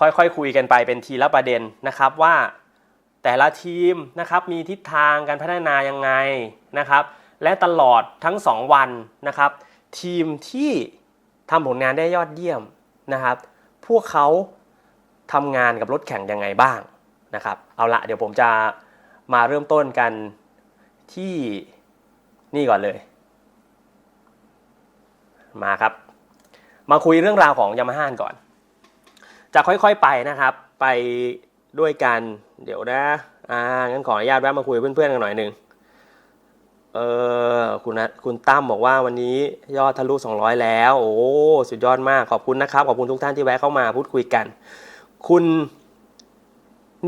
ค่อยๆคคุยกันไปเป็นทีละประเด็นนะครับว่าแต่ละทีมนะครับมีทิศทางการพัฒนายังไงนะครับ และตลอดทั้ง 2 วันนะครับ ทีมที่ทำผลงานได้ยอดเยี่ยมนะครับ พวกเขาทำงานกับรถแข่งยังไงบ้างนะครับ เอาละเดี๋ยวผมจะมาเริ่มต้นกันที่นี่ก่อนเลย มาครับ มาคุยเรื่องราวของยามาฮ่าก่อน จะค่อยๆไปนะครับ ไปด้วยกันเดี๋ยวนะอ่างั้นขออนุญาตแวะมาคุยกับเพื่อนๆกันหน่อยหนึ่งเออคุณนะคุณตั้มบอกว่าวันนี้ยอดทะลุ 200 แล้ว โอ้สุดยอดมากขอบคุณนะครับ ขอบคุณทุกท่านที่แวะเข้ามาพูดคุยกัน คุณ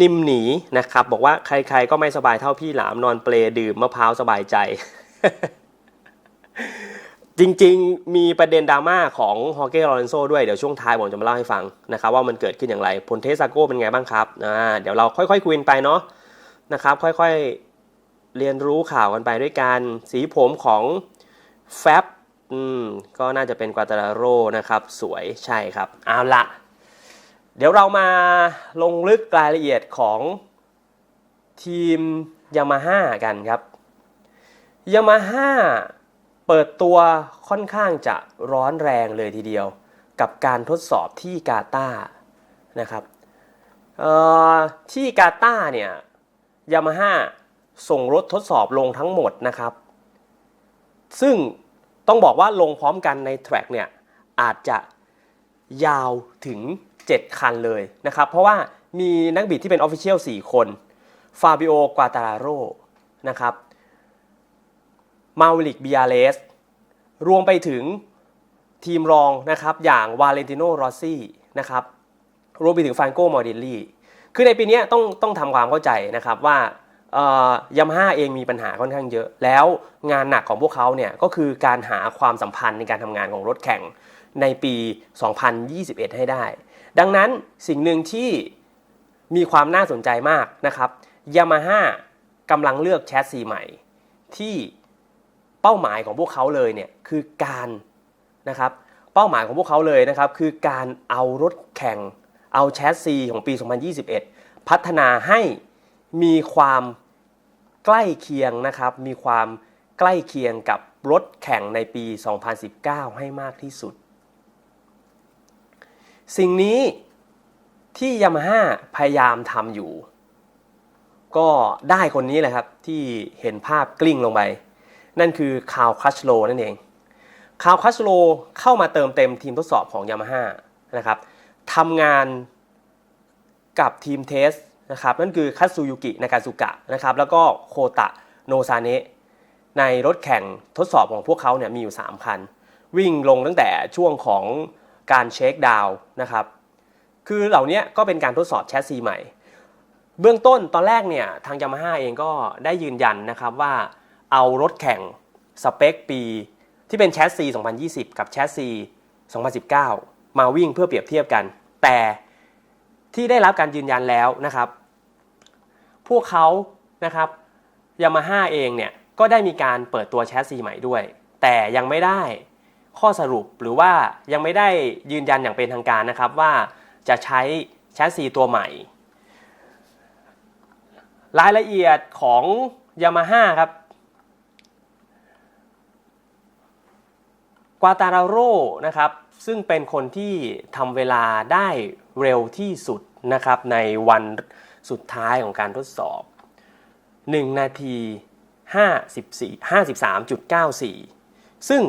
นิมหนีนะครับ บอกว่าใครๆก็ไม่สบายเท่าพี่หลามนอนเปลดื่มมะพร้าวสบายใจ จริงๆ มีประเด็นดราม่าของฮอเก้ลอเรนโซด้วย เดี๋ยวช่วงท้ายผมจะมาเล่าให้ฟังนะครับว่ามันเกิดขึ้นอย่างไรผลเทสซาโก้เป็นไงบ้างครับอ่าเดี๋ยวเราค่อยๆคุยกันไปเนาะนะครับค่อยๆเรียนรู้ข่าวกันไปด้วยกันสีผมของแฟบอืมก็น่าจะเป็นกวาตาโรนะครับสวยใช่ครับเอาละเดี๋ยวเรามาลงลึกรายละเอียดของทีมยามาฮ่ากันครับยามาฮ่า เปิดตัวค่อนข้างจะร้อนแรงเลยทีเดียว กับการทดสอบที่กาตาร์นะครับที่กาตาร์เนี่ยยามาฮ่าส่งรถทดสอบลงทั้งหมดนะครับ ซึ่งต้องบอกว่าลงพร้อมกันในแทร็กเนี่ยอาจจะยาวถึง 7 คันเลยนะครับ เพราะว่ามีนักบิดที่เป็นออฟฟิเชียล4คนฟาบิโอกวาตาโรนะครับ มาวิลิกบิอาเลสรวมไปถึงทีมรองนะครับอย่างวาเลนติโนรอซี่นะครับรวมไปถึงฟานโกมอร์ดิลลี่คือในปีนี้ต้องต้องทำความเข้าใจนะครับว่ายามาฮ่าเองมีปัญหาค่อนข้างเยอะ แล้วงานหนักของพวกเขาเนี่ยก็คือการหาความสัมพันธ์ในการทำงานของรถแข่งในปี 2021 ให้ได้ ดังนั้นสิ่งหนึ่งที่มีความน่าสนใจมากนะครับยามาฮ่ากำลังเลือกแชสซีใหม่ที่ เป้าหมายของพวกเขาเลยเนี่ยคือการนะครับเป้าหมายของพวกเขาเลยนะครับคือการเอารถแข่งเอาแชสซีของปี 2021 พัฒนาให้มีความใกล้เคียงนะครับมีความใกล้เคียงกับรถแข่งในปี 2019 ให้มากที่สุด สิ่งนี้ที่ยามาฮ่าพยายามทำอยู่ ก็ได้คนนี้แหละครับที่เห็นภาพกลิ้งลงไป นั่นคือคาวคัชโลนั่นเองคาวคัชโลเข้ามาเติมเต็มทีมทดสอบของยามาฮ่านะครับทำงานกับทีมเทสนะครับนั่นคือคัตซูยุกินากาซุกะนะครับแล้วก็โคตะโนซาเนะในรถแข่งทดสอบของพวกเขาเนี่ยมีอยู่ 3 คัน วิ่งลงตั้งแต่ช่วงของการเช็คดาวน์นะครับคือเหล่านี้ก็เป็นการทดสอบแชสซีใหม่ เบื้องต้นตอนแรกเนี่ยทางยามาฮ่าเองก็ได้ยืนยันนะครับว่า เอารถแข่งสเปคปี ที่เป็นแชสซี 2020 กับแชสซี 2019 มาวิ่งเพื่อเปรียบเทียบกัน แต่ที่ได้รับการยืนยันแล้วนะครับ พวกเขานะครับยามาฮ่าเองเนี่ยก็ได้มีการเปิดตัวแชสซีใหม่ด้วย แต่ยังไม่ได้ข้อสรุปหรือว่ายังไม่ได้ยืนยันอย่างเป็นทางการนะครับว่าจะใช้แชสซีตัวใหม่ รายละเอียดของยามาฮ่าครับ กวาตาราโรนะครับซึ่งเป็นคนที่ทำเวลาได้เร็วที่สุดนะครับในวันสุดท้ายของการทดสอบ 1 นาที 54 53.94 ซึ่ง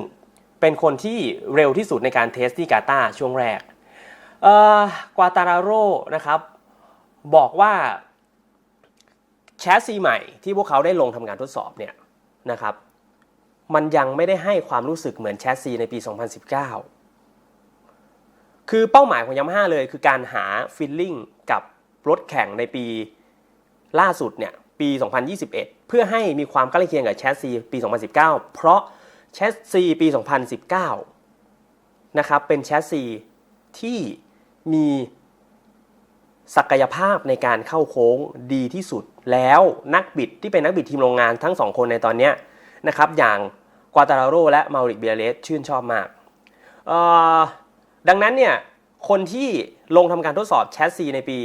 เป็นคนที่เร็วที่สุดในการเทสที่กาตาช่วงแรกกวาตาราโรนะครับบอกว่าแชสซีใหม่ที่พวกเขาได้ลงทำการทดสอบเนี่ยนะครับ มันยังไม่ได้ให้ความรู้สึกเหมือนแชสซีในปี 2019 คือเป้าหมายของยามาฮ่าเลยคือการหาฟิลลิ่งกับรถแข่งในปีล่าสุดเนี่ยปี 2021 เพื่อให้มีความใกล้เคียงกับแชสซีปี 2019 เพราะแชสซีปี 2019 นะครับเป็นแชสซีที่มีศักยภาพในการเข้าโค้งดีที่สุดแล้วนักบิดที่เป็นนักบิดทีมโรงงานทั้งสองคนในตอนนี้นะครับอย่าง กวาตาราโรและมาริกเบียเลสชื่นชอบมาก ดังนั้นเนี่ยคนที่ลงทำการทดสอบแชสซีในปี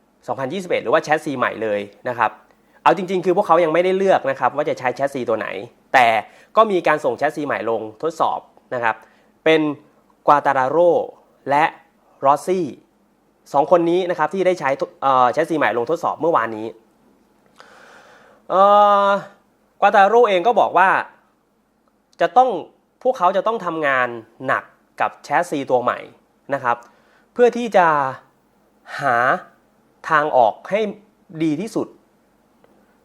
2021 หรือว่าแชสซีใหม่เลยนะครับเอาจริงๆ คือพวกเขายังไม่ได้เลือกนะครับว่าจะใช้แชสซีตัวไหน แต่ก็มีการส่งแชสซีใหม่ลงทดสอบนะครับเป็นกวาตาราโรและรอซี่สองคนนี้นะครับที่ได้ใช้แชสซีใหม่ลงทดสอบเมื่อวานนี้กวาตาราโรเองก็บอกว่า จะต้องพวกเขาจะต้องทำงานหนักกับแชสซีตัวใหม่นะครับ เพื่อที่จะหาทางออกให้ดีที่สุด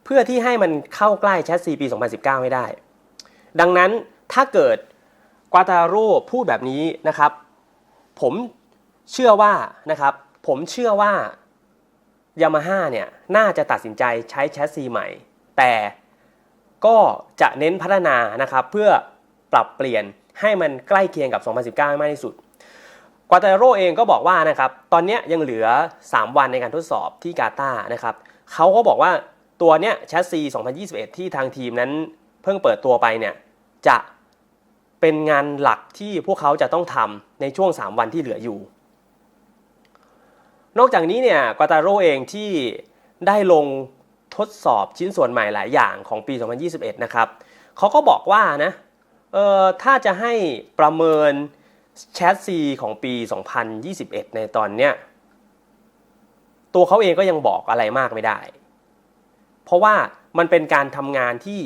เพื่อที่ให้มันเข้าใกล้แชสซีปี 2019 ไม่ได้ ดังนั้นถ้าเกิดกวาตาโร่พูดแบบนี้นะครับ ผมเชื่อว่านะครับ ผมเชื่อว่ายามาฮ่าเนี่ยน่าจะตัดสินใจใช้แชสซีใหม่ แต่ ก็จะเน้นพัฒนานะครับเพื่อปรับเปลี่ยนให้มันใกล้เคียงกับ 2019ให้มากที่สุดกวาตาโรเองก็บอกว่านะครับตอนนี้ยังเหลือ 3 วันในการทดสอบที่กาตานะครับเขาก็บอกว่าตัวเนี้ยแชสซี 2021 ที่ทางทีมนั้นเพิ่งเปิดตัวไปเนี่ยจะเป็นงานหลักที่พวกเขาจะต้องทำในช่วง 3 วันที่เหลืออยู่ นอกจากนี้เนี่ยกวาตาโรเองที่ได้ลง ทดสอบชิ้นส่วนใหม่หลายอย่างของปี 2021 นะครับเขาก็บอกว่านะเออถ้าจะให้ประเมินแชสซีของปี 2021 ในตอนเนี้ยตัวเขาเองก็ยังบอกอะไรมากไม่ได้ เพราะว่ามันเป็นการทำงานที่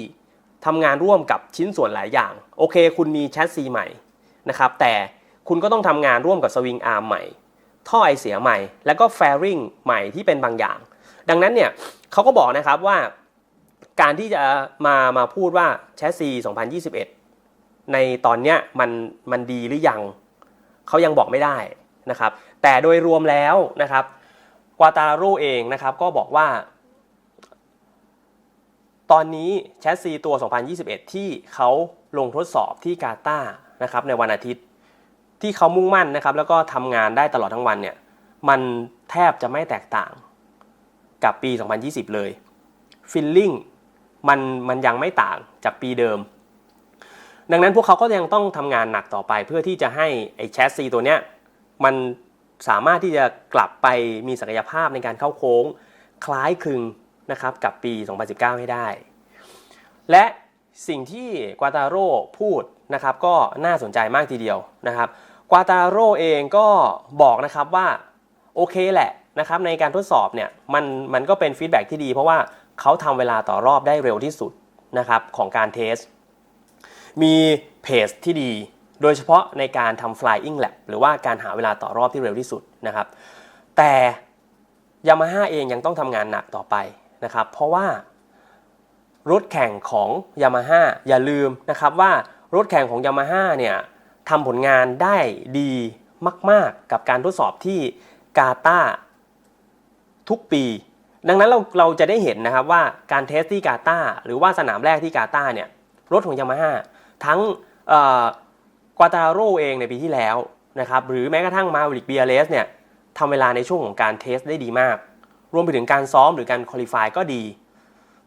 ทำงานร่วมกับชิ้นส่วนหลายอย่าง โอเค คุณมีแชสซีใหม่นะครับแต่คุณก็ต้องทำงานร่วมกับสวิงอาร์มใหม่ ท่อไอเสียใหม่ แล้วก็แฟริงใหม่ที่เป็นบางอย่าง ดังนั้นเนี่ย เขาก็บอกนะครับว่าการที่จะมามาพูดว่าแชสซี 2021 ในตอนเนี้ยมันมันดีหรือยังเขายังบอกไม่ได้นะครับแต่โดยรวมแล้วนะครับกวาตาโร่เองนะครับก็บอกว่า ตอนนี้แชสซีตัว 2021 ที่เขาลงทดสอบที่กาตาร์นะครับในวันอาทิตย์ที่เขามุ่งมั่นนะครับแล้วก็ทำงานได้ตลอดทั้งวันเนี่ยมันแทบจะไม่แตกต่าง กับปี 2020 เลยฟิลลิ่งมันมันยังไม่ต่างจากปีเดิม ดังนั้นพวกเขาก็ยังต้องทำงานหนักต่อไปเพื่อที่จะให้ไอ้แชสซีตัวเนี้ยมันสามารถที่จะกลับไปมีศักยภาพในการเข้าโค้งคล้ายคลึงนะครับกับปี 2019 ให้ได้ และสิ่งที่กวาตาโร่พูดนะครับก็น่าสนใจมากทีเดียวนะครับ กวาตาโร่เองก็บอกนะครับว่า โอเคแหละ นะครับในการทดสอบเนี่ยมันมันก็เป็นฟีดแบ็กที่ดี เพราะว่าเขาทำเวลาต่อรอบได้เร็วที่สุดนะครับของการเทส มีเพจที่ดี โดยเฉพาะในการทำ flying lap หรือว่าการหาเวลาต่อรอบที่เร็วที่สุดนะครับ แต่ยามาฮ่าเองยังต้องทำงานหนักต่อไปนะครับ เพราะว่ารถแข่งของยามาฮ่าอย่าลืมนะครับว่ารถแข่งของยามาฮ่าเนี่ยทำผลงานได้ดีมาก ๆ กับการทดสอบที่กาตา ทุกปี ดังนั้นเราเราจะได้เห็นนะครับว่าการเทสที่กาตาร์หรือว่าสนามแรกที่กาตาร์เนี่ยรถของยามาฮ่าทั้งกวาตาโร่เองในปีที่แล้วนะครับหรือแม้กระทั่งมาวิลิกเบียเลสเนี่ยทำเวลาในช่วงของการเทสได้ดีมาก รวมไปถึงการซ้อมหรือการคุริฟายก็ดี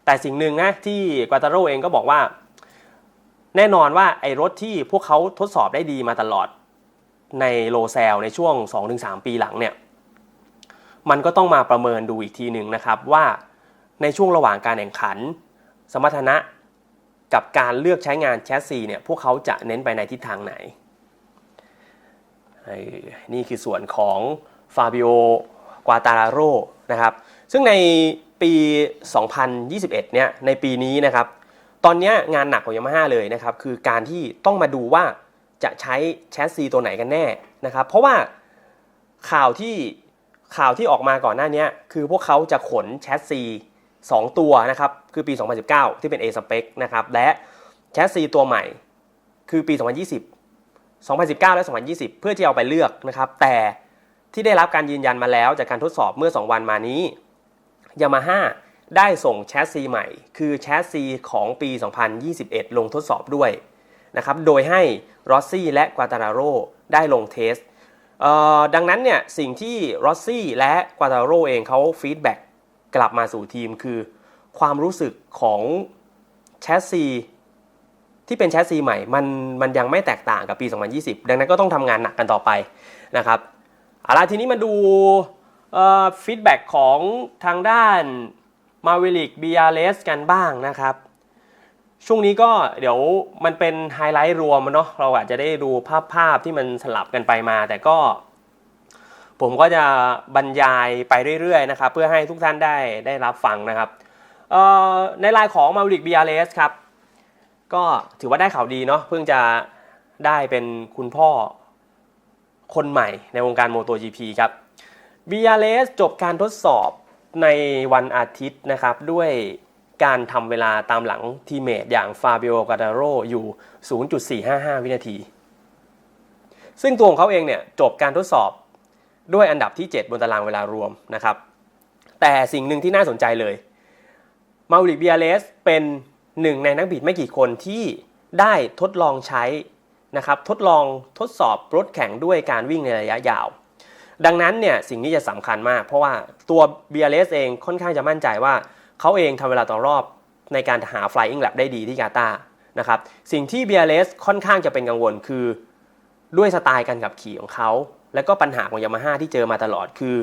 แต่สิ่งหนึ่งนะที่กวาตาโร่เองก็บอกว่า แน่นอนว่าไอ้รถที่พวกเขาทดสอบได้ดีมาตลอดในโลเซลในช่วง 2-3 ปีหลังเนี่ย มันก็ต้องมาประเมินดูอีกทีหนึ่งนะครับว่าในช่วงระหว่างการแข่งขัน สมรรถนะกับการเลือกใช้งานแชสซีเนี่ยพวกเขาจะเน้นไปในทิศทางไหน นี่คือส่วนของฟาบิโอกวาตาราโรนะครับซึ่งในปี 2021 เนี่ยในปีนี้นะครับตอนนี้งานหนักของยามาฮ่าเลยนะครับคือการที่ต้องมาดูว่าจะใช้แชสซีตัวไหนกันแน่นะครับเพราะว่าข่าวที่ ข่าวที่ออกมาก่อนหน้านี้คือพวกเขาจะขนแชสซี2ตัวนะครับ คือปี 2019 ที่เป็น A spec นะครับ และแชสซีตัวใหม่คือปี 2020 2019 และ 2020 เพื่อที่เอาไปเลือกนะครับ แต่ที่ได้รับการยืนยันมาแล้วจากการทดสอบเมื่อ 2 วันมานี้ยามาฮ่าได้ส่งแชสซีใหม่ คือแชสซีของปี 2021 ลงทดสอบด้วยนะครับ โดยให้รอสซี่และกวาตาราโรได้ลงเทส ดังนั้นเนี่ยสิ่งที่รอสซี่และกวาตาโรเองเขาฟีดแบ็กกลับมาสู่ทีมคือ ความรู้สึกของแชสซีที่เป็นแชสซีใหม่มันมันยังไม่แตกต่างกับปี 2020 ดังนั้นก็ต้องทำงานหนักกันต่อไปนะครับเอาละทีนี้มาดูฟีดแบ็กของทางด้านมาวิลิก BRS กันบ้างนะครับ ช่วงนี้ก็เดี๋ยวมันเป็นไฮไลท์รวมเนาะเราอาจจะได้ดูภาพภาพที่มันสลับกันไปมา แต่ก็ ผมก็จะบรรยายไปเรื่อยๆนะครับ เพื่อให้ทุกท่านได้ได้รับฟังนะครับในรายของมาวิลิก BRS ครับ ก็ถือว่าได้ข่าวดีเนาะเพิ่งจะได้เป็นคุณพ่อคนใหม่ในวงการ MotoGP ครับ BRS จบการทดสอบในวันอาทิตย์นะครับด้วย การทำเวลาตามหลังทีเมทอย่างฟาบิโอกาดาโรอยู่ 0.455 วินาที ซึ่งตัวของเขาเองเนี่ยจบการทดสอบด้วยอันดับที่ 7 บนตารางเวลารวมนะครับ แต่สิ่งหนึ่งที่น่าสนใจเลยมาริกเบียเลสเป็นหนึ่งในนักบิดไม่กี่คนที่ได้ทดลองใช้นะครับทดลองทดสอบรถแข่งด้วยการวิ่งในระยะยาว ดังนั้นเนี่ยสิ่งนี้จะสำคัญมาก เพราะว่าตัว BRS เองค่อนข้างจะมั่นใจว่า เขาเองทำเวลาต่อรอบในการหา flying lap ได้ดีที่กาตานะครับ สิ่งที่ BRS ค่อนข้างจะเป็นกังวลคือด้วยสไตล์การขับขี่ของเขา และก็ปัญหาของยามาฮ่าที่เจอมาตลอดคือ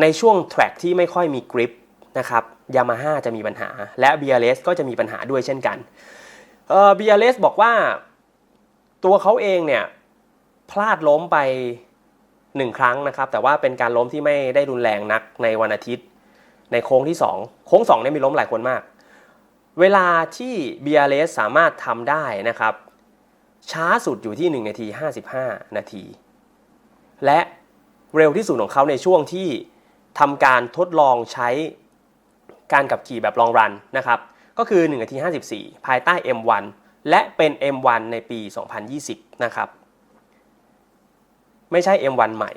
ในช่วงแทร็กที่ไม่ค่อยมีกริปนะครับยามาฮ่าจะมีปัญหา และ BRS ก็จะมีปัญหาด้วยเช่นกันเอ่อ BRS บอกว่าตัวเขาเองเนี่ยพลาดล้มไปหนึ่งครั้งนะครับ แต่ว่าเป็นการล้มที่ไม่ได้รุนแรงนักในวันอาทิตย์ ในโค้งที่ 2 โค้ง2เนี่ยมีล้มหลายคนมาก เวลาที่ BRS สามารถทำได้นะครับ ช้าสุดอยู่ที่ 1 นาที 55 นาที และเร็วที่สุดของเขาในช่วงที่ทำการทดลองใช้การขับขี่แบบลองรันนะครับ ก็คือ 1 นาที 54 ภายใต้ M1 และเป็น M1 ในปี 2020 นะครับ ไม่ใช่ M1 ใหม่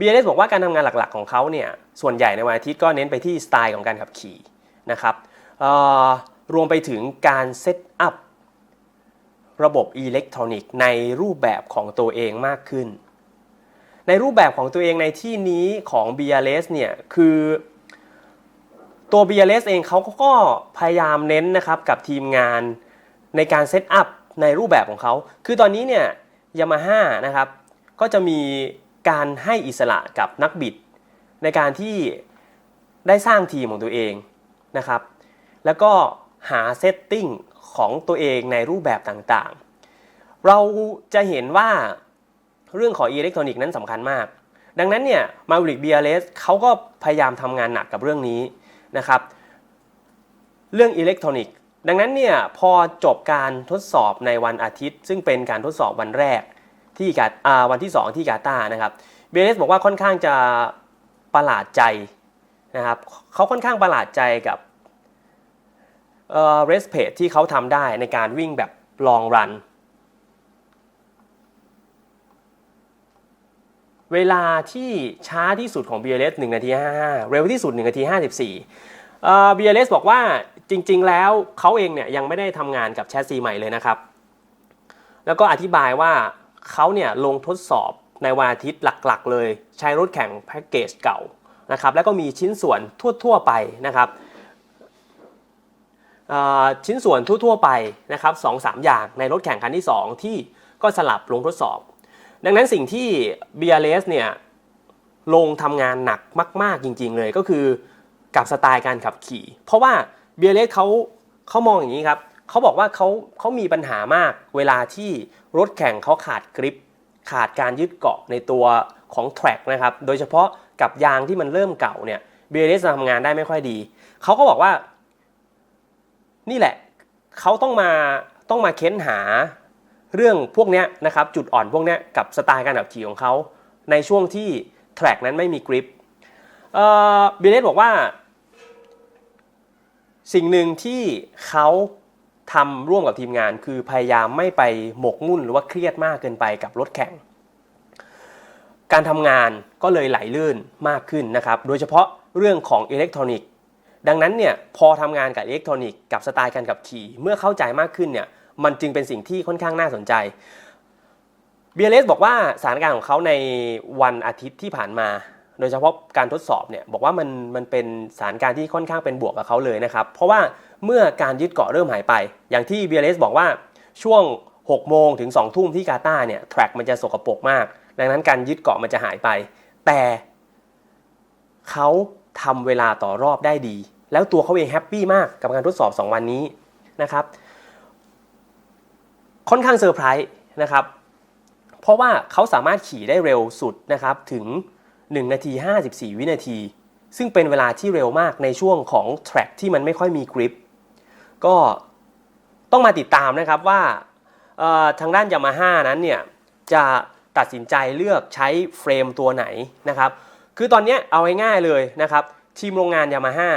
BLS บอกว่าการทำงานหลักๆของเขาเนี่ยส่วนใหญ่ในวันอาทิตย์ก็เน้นไปที่สไตล์ของการขับขี่นะครับรวมไปถึงการเซตอัพระบบอิเล็กทรอนิกส์ในรูปแบบของตัวเองมากขึ้น ในรูปแบบของตัวเองในที่นี้ของ BLS เนี่ยคือตัว BLS เองเขาก็พยายามเน้นนะครับกับทีมงานในการเซตอัพในรูปแบบของเขา คือตอนนี้เนี่ยยามาฮ่านะครับก็จะมี การให้อิสระกับนักบิด ในการที่ได้สร้างทีมของตัวเองนะครับ แล้วก็หาเซตติ้งของตัวเองในรูปแบบต่างๆ เราจะเห็นว่าเรื่องของอิเล็กทรอนิกส์นั้นสำคัญมาก ดังนั้นเนี่ยมาวิลิกเบียเลสเขาก็พยายามทำงานหนักกับเรื่องนี้นะครับ เรื่องอิเล็กทรอนิกส์ดังนั้นเนี่ยพอจบการทดสอบในวันอาทิตย์ ซึ่งเป็นการทดสอบวันแรก ที่กาอ่าวันที่ 2 ที่กาตานะครับเบเลสบอกว่าค่อนข้างจะประหลาดใจนะครับเขาค่อนข้างประหลาดใจกับเอ่อเรสเพจที่เขาทำได้ในการวิ่งแบบลองรัน เวลาที่ช้าที่สุดของ BLS 1นาที55 เร็วที่สุด 1นาที54เอ่อ BLS บอกว่าจริง ๆ แล้วเขาเองเนี่ยยังไม่ได้ทำงานกับแชสซีใหม่เลยนะครับ แล้วก็อธิบายว่า เขาเนี่ยลงทดสอบในวันอาทิตย์หลักๆ เลย ใช้รถแข่งแพ็กเกจเก่านะครับแล้วก็มีชิ้นส่วนทั่วๆไปนะครับชิ้นส่วนทั่วๆไปนะครับสองสามอย่างในรถแข่งคันที่ 2 ที่ก็สลับลงทดสอบ ดังนั้นสิ่งที่ BRS เนี่ยลงทำงานหนักมาก ๆจริง ๆ เลยก็คือกับสไตล์การขับขี่ เพราะว่า BRS เขาเขามองอย่างนี้ครับ เขาบอกว่าเขาเขามีปัญหามากเวลาที่รถแข่งเขาขาดกริป ขาดการยึดเกาะในตัวของแทร็กนะครับ โดยเฉพาะกับยางที่มันเริ่มเก่าเนี่ย BRS ทำงานได้ไม่ค่อยดี เขาก็บอกว่า นี่แหละเขาต้องมาต้องมาเค้นหาเรื่องพวกนี้นะครับ จุดอ่อนพวกนี้กับสไตล์การขับขี่ของเขาในช่วงที่แทร็กนั้นไม่มีกริปเอ่อ BRS บอกว่า สิ่งหนึ่งที่เขา ทำร่วมกับทีมงาน คือพยายามไม่ไปหมกมุ่นหรือว่าเครียดมากเกินไปกับรถแข่ง การทำงานก็เลยไหลลื่นมากขึ้นนะครับ โดยเฉพาะเรื่องของอิเล็กทรอนิกส์ ดังนั้นเนี่ยพอทำงานกับอิเล็กทรอนิกส์กับสไตล์การขับขี่ เมื่อเข้าใจมากขึ้นเนี่ยมันจึงเป็นสิ่งที่ค่อนข้างน่าสนใจเบียเลสบอกว่าสถานการณ์ของเขาในวันอาทิตย์ที่ผ่านมา โดยเฉพาะการทดสอบเนี่ยบอกว่ามันมันเป็นสถานการณ์ที่ค่อนข้างเป็นบวกกับเขาเลยนะครับ เพราะว่า เมื่อการยึดเกาะเริ่มหายไป อย่างที่เบียเลสบอกว่าช่วง 6 โมงถึง 2 ทุ่มที่กาตาร์เนี่ยแทร็กมันจะสกปรกมาก ดังนั้นการยึดเกาะมันจะหายไป แต่เขาทำเวลาต่อรอบได้ดี แล้วตัวเขาเองแฮปปี้มากกับการทดสอบ 2 วันนี้นะครับ ค่อนข้างเซอร์ไพรส์นะครับ เพราะว่าเขาสามารถขี่ได้เร็วสุดนะครับถึง 1 นาที 54 วินาที ซึ่งเป็นเวลาที่เร็วมากในช่วงของแทร็กที่มันไม่ค่อยมีกริป ก็ต้องมาติดตามนะครับว่าทางด้านยามาฮ่านั้นเนี่ยจะตัดสินใจเลือกใช้เฟรมตัวไหนนะครับ คือตอนนี้เอาง่ายๆเลยนะครับ ทีมโรงงานยามาฮ่า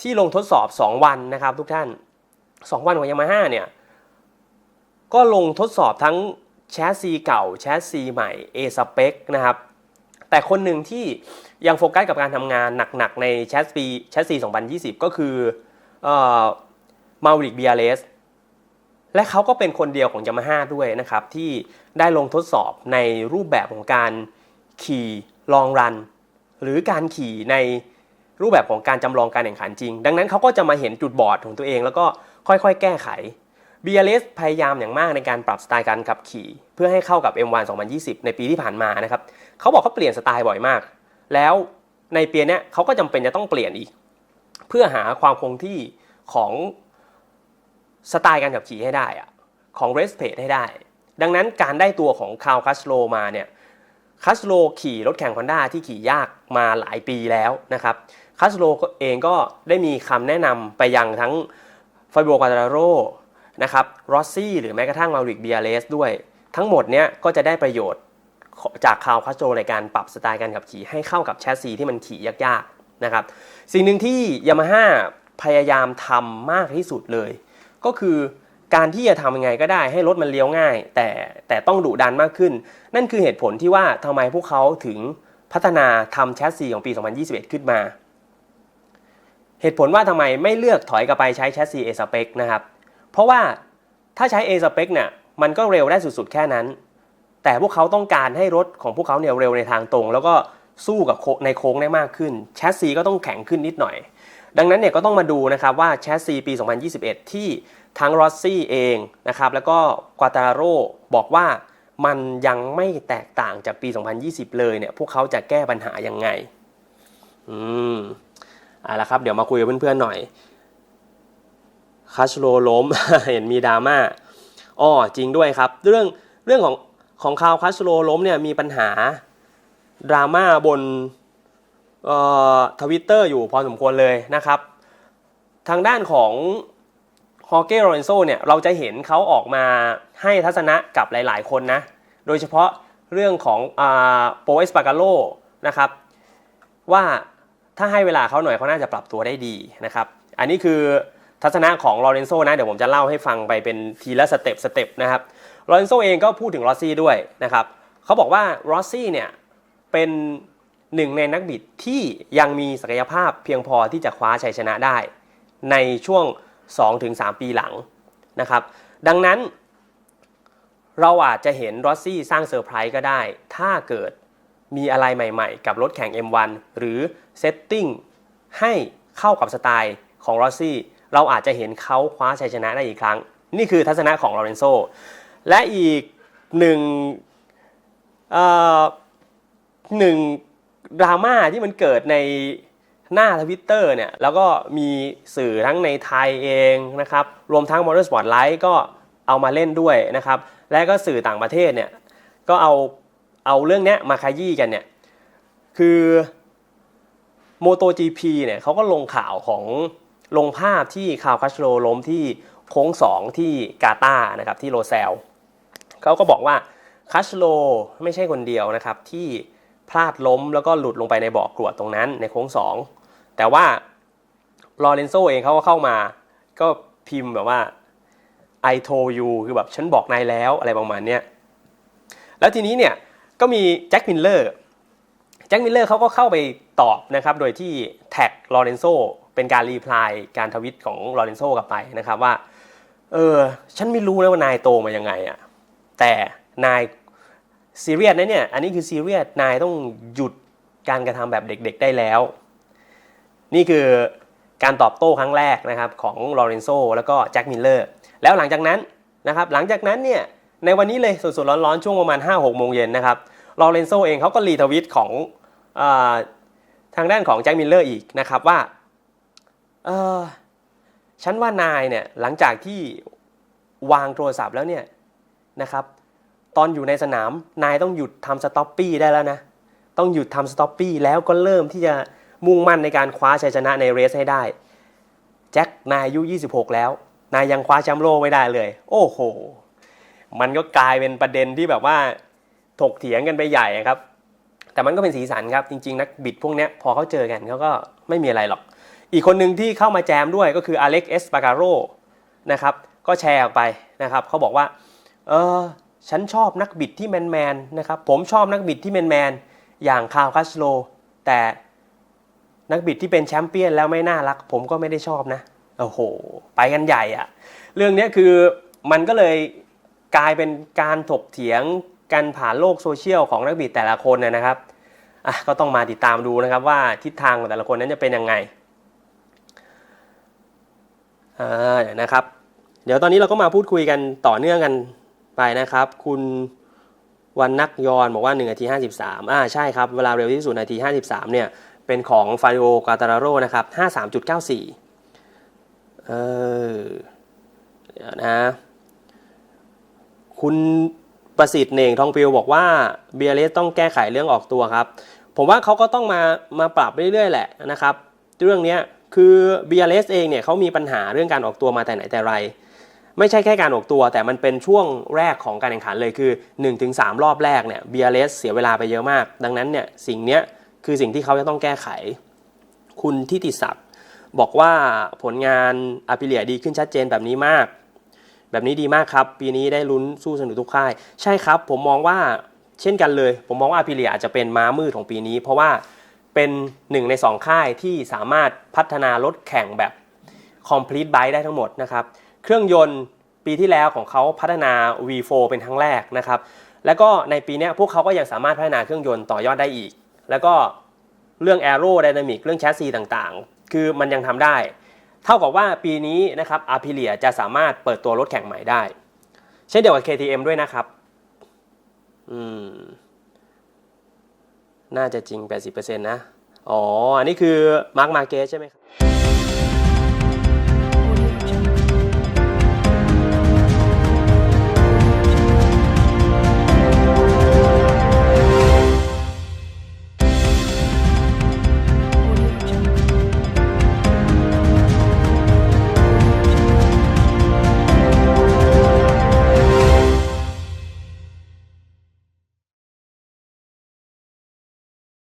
ที่ลงทดสอบ 2 วันนะครับ ทุกท่าน 2 วันของยามาฮ่าเนี่ยก็ลงทดสอบทั้งแชสซีเก่าแชสซีใหม่ A spec นะครับ แต่คนหนึ่งที่ยังโฟกัสกับการทำงานหนักๆในแชสซีแชสซี2020 ก็คือ มาวิกเบียเลสและเขาก็เป็นคนเดียวของ Yamaha ด้วยนะครับ ที่ได้ลงทดสอบในรูปแบบของการขี่ลองรัน หรือการขี่ในรูปแบบของการจำลองการแข่งขันจริง ดังนั้นเขาก็จะมาเห็นจุดบอดของตัวเอง แล้วก็ค่อยๆ แก้ไข BLS พยายามอย่างมากในการปรับสไตล์การขับขี่ เพื่อให้เข้ากับ M1 2020 ในปีที่ผ่านมานะครับเขาบอกเขาเปลี่ยนสไตล์บ่อยมาก แล้วในปีนี้เขาก็จำเป็นจะต้องเปลี่ยนอีก เพื่อหาความคงที่ของสไตล์การขับขี่ให้ได้อะของ race pace ให้ได้ ดังนั้นการได้ตัวของคา l คัสโลมาเนี่ยคัสโลขี่รถแข่ง Honda ที่ขี่ยากมาหลายปีแล้วนะครับคัสโลเองก็ได้มีคำแนะนำไปยังทั้งฟ a โบกาตาโรนะครับรอสซี่หรือแม้กระทั่งมาริกเบียเลสด้วย ทั้งหมดเนี้ยก็จะได้ประโยชน์จากคา l คัสโลในการปรับสไตล์การขับขี่ให้เข้ากับแชสซีที่มันขี่ยากๆ นะครับ สิ่งหนึ่งที่ยามาฮ่าพยายามทำมากที่สุดเลย ก็คือการที่จะทำยังไงก็ได้ให้รถมันเลี้ยวง่าย แต่แต่ต้องดุดันมากขึ้น นั่นคือเหตุผลที่ว่าทำไมพวกเขาถึงพัฒนาทำแชสซีของปี 2021 ขึ้นมา เหตุผลว่าทำไมไม่เลือกถอยกลับไปใช้แชสซี A spec นะครับ เพราะว่าถ้าใช้ A spec เนี่ยมันก็เร็วได้สุดๆแค่นั้น แต่พวกเขาต้องการให้รถของพวกเขาเนี่ยเร็วในทางตรง แล้วก็ สู้กับในโค้งได้มากขึ้น แชสซีก็ต้องแข็งขึ้นนิดหน่อย ดังนั้นเนี่ยก็ต้องมาดูนะครับว่าแชสซีปี 2021 ที่ทั้งรอสซี่เองนะครับแล้วก็กวาตาโรบอกว่ามันยังไม่แตกต่างจากปี 2020 เลยเนี่ยพวกเขาจะแก้ปัญหายังไง อืมเอาละครับเดี๋ยวมาคุยกับเพื่อนๆหน่อยคัชโลล้มเห็นมีดราม่าอ๋อจริงด้วยครับ เรื่องเรื่องของของคาวคัชโลล้มเนี่ยมีปัญหา ดราม่าบนทวิตเตอร์อยู่พอสมควรเลยนะครับ ทางด้านของฮอเก้โรเรนโซเนี่ยเราจะเห็นเขาออกมาให้ทัศนะกับหลายๆ คนนะ โดยเฉพาะเรื่องของโปเอสปากาโลนะครับ ว่าถ้าให้เวลาเขาหน่อยเขาน่าจะปรับตัวได้ดีนะครับ อันนี้คือทัศนะของลอเรนโซนะ เดี๋ยวผมจะเล่าให้ฟังไปเป็นทีละสเต็ปสเต็ปนะครับลอเรนโซเองก็พูดถึงรอสซี่ด้วยนะครับเขาบอกว่ารอสซี่เนี่ย เป็นหนึ่งในนักบิดที่ยังมีศักยภาพเพียงพอที่จะคว้าชัยชนะได้ ในช่วง 2-3 ปีหลังนะครับ ดังนั้น เราอาจจะเห็นรอสซี่สร้างเซอร์ไพรส์ก็ได้ ถ้าเกิดมีอะไรใหม่ๆ กับรถแข่ง M1 หรือเซตติ้งให้เข้ากับสไตล์ของรอสซี่ เราอาจจะเห็นเขาคว้าชัยชนะได้อีกครั้ง นี่คือทัศนะของลอเรนโซ และอีกหนึ่ง หนึ่งดราม่าที่มันเกิดในหน้าทวิตเตอร์เนี่ย แล้วก็มีสื่อทั้งในไทยเองนะครับ รวมทั้ง Motorsport Live ก็เอามาเล่นด้วยนะครับ และก็สื่อต่างประเทศเนี่ย ก็เอาเอาเรื่องนี้มาขยี้กันเนี่ย คือ MotoGP เนี่ยเขาก็ลงข่าวของลงภาพที่คาวคัชโรล้มที่โค้ง 2 ที่กาตาร์นะครับที่โรเซลเขาก็บอกว่าคัชโรไม่ใช่คนเดียวนะครับที่ พลาดล้มแล้วก็หลุดลงไปในบ่อกรวดตรงนั้นในโค้ง 2 แต่ว่าลอเรนโซเองเขาก็เข้ามาก็พิมพ์แบบว่า I told you คือแบบฉันบอกนายแล้วอะไรประมาณนี้แล้วทีนี้เนี่ยก็มีแจ็คมิลเลอร์แจ็คมิลเลอร์เขาก็เข้าไปตอบนะครับโดยที่แท็กลอเรนโซเป็นการรีプライการทวิตของลอเรนโซกลับไปนะครับว่าเออฉันไม่รู้นะว่านายโตมายังไงอะแต่นาย ซีเรียสนะเนี่ย อันนี้คือซีเรียส นายต้องหยุดการกระทำแบบเด็กๆได้แล้ว นี่คือการตอบโต้ครั้งแรกนะครับของลอเรนโซแล้วก็แจ็คมิลเลอร์ แล้วหลังจากนั้นนะครับ หลังจากนั้นเนี่ย ในวันนี้เลยสดๆร้อนๆ ช่วงประมาณ 5-6 โมงเย็นนะครับ ลอเรนโซเองเขาก็รีทวิตของอทางด้านของแจ็คมิลเลอร์อีกนะครับว่า เออฉันว่านายเนี่ยหลังจากที่วางโทรศัพท์แล้วเนี่ยนะครับ ตอนอยู่ในสนามนายต้องหยุดทำสต็อปปี้ได้แล้วนะ ต้องหยุดทำสต็อปปี้แล้วก็เริ่มที่จะมุ่งมั่นในการคว้าชัยชนะในเรสให้ได้ แจ็คนายอายุ 26 แล้ว นายยังคว้าแชมป์โลกไม่ได้เลย โอ้โห มันก็กลายเป็นประเด็นที่แบบว่าถกเถียงกันไปใหญ่ครับ แต่มันก็เป็นสีสันครับ จริง ๆ นักบิดพวกนี้พอเขาเจอกันเขาก็ไม่มีอะไรหรอก อีกคนหนึ่งที่เข้ามาแจมด้วยก็คืออเล็กเอสปาการโรนะครับ ก็แชร์ออกไปนะครับเขาบอกว่า เออ ฉันชอบนักบิดที่แมนๆนะครับผมชอบนักบิดที่แมนๆอย่างคาร์คัสโล แต่นักบิดที่เป็นแชมป์เปี้ยนแล้วไม่น่ารัก ผมก็ไม่ได้ชอบนะโอ้โห ไปกันใหญ่อะเรื่องนี้คือมันก็เลยกลายเป็นการถกเถียงกันผ่านโลกโซเชียลของนักบิดแต่ละคนนะนะครับอะก็ต้องมาติดตามดูนะครับว่าทิศทางของแต่ละคนนั้นจะเป็นยังไงอ่านะครับ เดี๋ยวตอนนี้เราก็มาพูดคุยกันต่อเนื่องกัน ไปนะครับ คุณวันนักยอนบอกว่า1นาที 53อ่าใช่ครับ เวลาเร็วที่สุดนาที 53 เนี่ย เป็นของฟาริโอกาตาราโรนะครับ 53.94 เออเดี๋ยวนะ คุณประสิทธิ์เน่งทองปิวบอกว่าเบียร์เลสต้องแก้ไขเรื่องออกตัวครับ ผมว่าเขาก็ต้องมามาปรับเรื่อยๆ แหละนะครับ เรื่องนี้คือเบียร์เลสเองเนี่ยเขามีปัญหาเรื่องการออกตัวมาแต่ไหนแต่ไร ไม่ใช่แค่การออกตัว แต่มันเป็นช่วงแรกของการแข่งขันเลยคือ 1-3 รอบแรกเนี่ยเบียร์เลสเสียเวลาไปเยอะมาก ดังนั้นเนี่ยสิ่งเนี้ยคือสิ่งที่เขาจะต้องแก้ไข คุณทิติศักดิ์บอกว่าผลงานอาพิเลียดีขึ้นชัดเจนแบบนี้มาก แบบนี้ดีมากครับ ปีนี้ได้ลุ้นสู้สนุกทุกค่าย ใช่ครับ ผมมองว่าเช่นกันเลย ผมมองว่าอาพิเลียอาจจะเป็นม้ามืดของปีนี้ เพราะว่าเป็นหนึ่งในสองค่ายที่สามารถพัฒนารถแข่งแบบ complete bike ได้ทั้งหมดนะครับ เครื่องยนต์ปีที่แล้วของเขาพัฒนา V4 เป็นครั้งแรกนะครับ แล้วก็ในปีนี้พวกเขาก็ยังสามารถพัฒนาเครื่องยนต์ต่อยอดได้อีก แล้วก็เรื่อง aero dynamic เรื่องแชสซีต่างๆ คือมันยังทำได้ เท่ากับว่าปีนี้นะครับอาพิเลียจะสามารถเปิดตัวรถแข่งใหม่ได้ เช่นเดียวกับ KTM ด้วยนะครับ อืม น่าจะจริง 80%นะ อ๋อ อันนี้คือมาร์ k มาเก e ใช่ไหมครับ